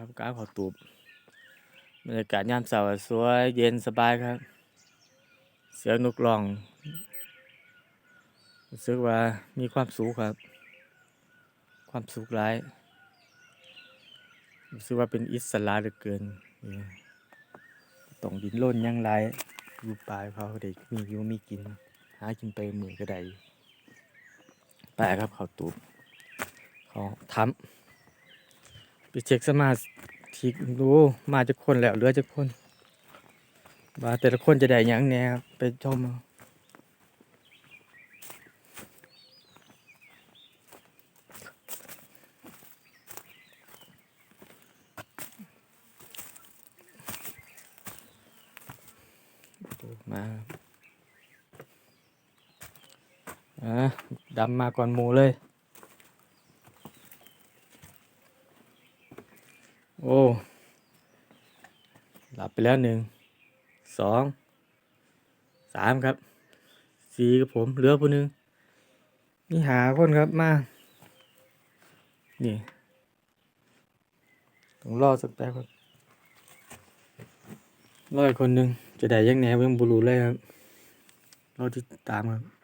ครับกาฟเขาตูบบรรยากาศยามเสาร์สวยเย็นสบายครับ เสียงนกร้องรู้สึกว่ามีความสุขครับ ความสุขหลายรู้สึกว่าเป็นอิสระเหลือเกินนี่ต้องดินร่นยังไรอยู่ป่ายเขาเด็กมีอยู่มีกิน หากินไปมือก็ได้อยู่ไปครับเขาตูบเขาทำ ไปเช็คสมาธิดูมาจากคนแล้วเหลือจากคนว่าแต่ละคนจะได้ยังแน่ครับไปชมมาอะดำมาก่อนหมูเลย โอ้ หลับไปแล้วหนึ่ง สอง สามครับ สี่กับผมเหลือผู้หนึ่งนี่หาคนครับมา นี่ต้องรอสักแป๊บครับรออีกคนหนึ่งจะได้ยังไงเพิ่งบุรุเลยครับรอที่ตามครับ